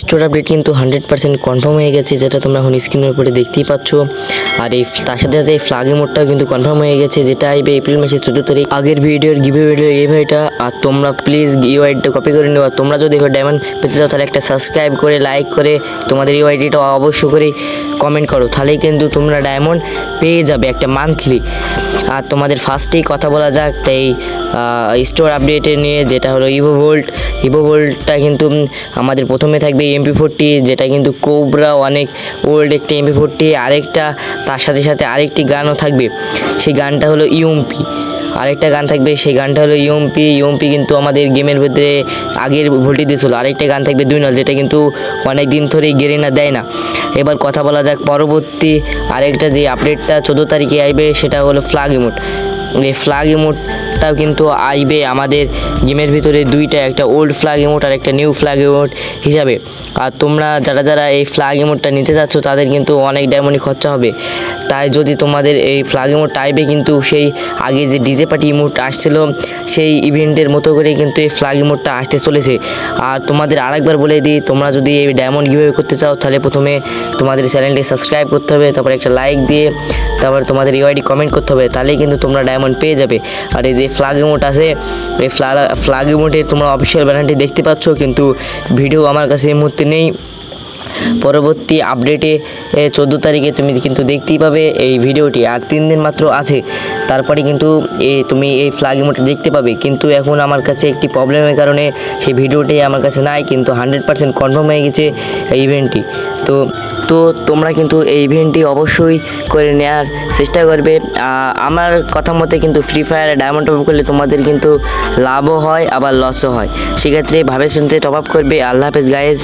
Store update কিন্তু hundred percent confirm হয়ে গেছে, যেটা তোমরা এখন স্ক্রিনের উপরে দেখতেই পাচ্ছ। আর এই তার সাথে সাথে এই ফ্লাগে মোডটাও কিন্তু কনফার্ম হয়ে গেছে, যেটা আইবে এপ্রিল মাসের চোদ্দ তারিখ। আগের ভিডিওর গিভে ভিডিওর এই ভাইটা, আর তোমরা প্লিজ ইউআইডিটা কপি করে নেওয়া তোমরা যদি এবার ডায়মন্ড পেতে চাও, তাহলে একটা সাবস্ক্রাইব করে লাইক করে, তোমাদের ইউআইডিটা অবশ্য করে কমেন্ট করো। তাহলেই কিন্তু তোমরা ডায়মন্ড পেয়ে যাবে একটা মান্থলি আর তোমাদের ফার্স্টেই কথা বলা যাক, তাই স্টোর আপডেটে নিয়ে, যেটা হলো ইভো ভোল্ট ইভো ভোল্টটা কিন্তু আমাদের প্রথমে থাকবে এমপি ফোরটি যেটা কিন্তু কোবরা অনেক ওল্ড একটা এমপি ফোরটি আরেকটা, তার সাথে সাথে আরেকটি গানও থাকবে। সেই গানটা হলো ইউএমপি আরেকটা গান থাকবে, সেই গানটা হলো ইউএমপি ইউএমপি কিন্তু আমাদের গেমের ভিতরে আগের ভোল্টি দিয়েছিল। আরেকটা গান থাকবে দুই নল, যেটা কিন্তু অনেক দিন ধরেই গেরিনা দেয় না। এবার কথা বলা যাক পরবর্তী আরেকটা যে আপডেটটা চোদ্দ তারিখে আসবে, সেটা হলো ফ্লাগ ইমোট এই ফ্লাগ ইমোটটাও কিন্তু আসবে আমাদের গেমের ভিতরে দুইটা, একটা ওল্ড ফ্ল্যাগ ইমোট আর একটা নিউ ফ্ল্যাগ ইমোট হিসাবে। আর তোমরা যারা যারা এই ফ্ল্যাগ ইমোটটা নিতে চাচ্ছ তাদের কিন্তু অনেক ডায়মন্ডই খরচা হবে। তাই যদি তোমাদের এই ফ্ল্যাগ ইমোট আইবে কিন্তু সেই আগে যে ডিজে পার্টি ইমোট আসছিল, সেই ইভেন্টের মতো করেই কিন্তু এই ফ্ল্যাগ ইমোটটা আসতে চলেছে। আর তোমাদের আরেকবার বলে দিই, তোমরা যদি এই ডায়মন্ড গিভওয়ে করতে চাও, তাহলে প্রথমে তোমাদের চ্যানেলটি সাবস্ক্রাইব করতে হবে, তারপর একটা লাইক দিয়ে, তারপর তোমাদের ইউআইডি কমেন্ট করতে হবে, তাহলেই কিন্তু তোমরা ডায়মন্ড পেয়ে যাবে। আর এই যে ফ্ল্যাগ ইমোট আছে। এই ফ্ল্যাগ ফ্ল্যাগ ইমোটের তোমরা অফিসিয়াল ব্যানারটি দেখতে পাচ্ছ, কিন্তু ভিডিও আমার কাছে এই মুহূর্তে নেই। পরবর্তী আপডেটে চোদ্দ তারিখে তুমি কিন্তু দেখতেই পাবে এই ভিডিওটি। আর তিন দিন মাত্র আছে, তারপরে কিন্তু এই তুমি এই ফ্ল্যাগ ইমোটটা দেখতে পাবে। কিন্তু এখন আমার কাছে একটি প্রবলেমের কারণে সেই ভিডিওটি আমার কাছে নাই, কিন্তু হান্ড্রেড পার্সেন্ট কনফার্ম হয়ে গেছে এই ইভেন্টটি তো তো তোমরা কিন্তু এই ইভেন্টটি অবশ্যই করে নেওয়ার চেষ্টা করবে। আমার কথা মতে কিন্তু ফ্রি ফায়ারে ডায়মন্ড টপ করলে তোমাদের কিন্তু লাভও হয়, আবার লসও হয়। সেক্ষেত্রে ভাবে শুনতে টপ আপ করবে। আল্লাহ হাফেজ গাইজ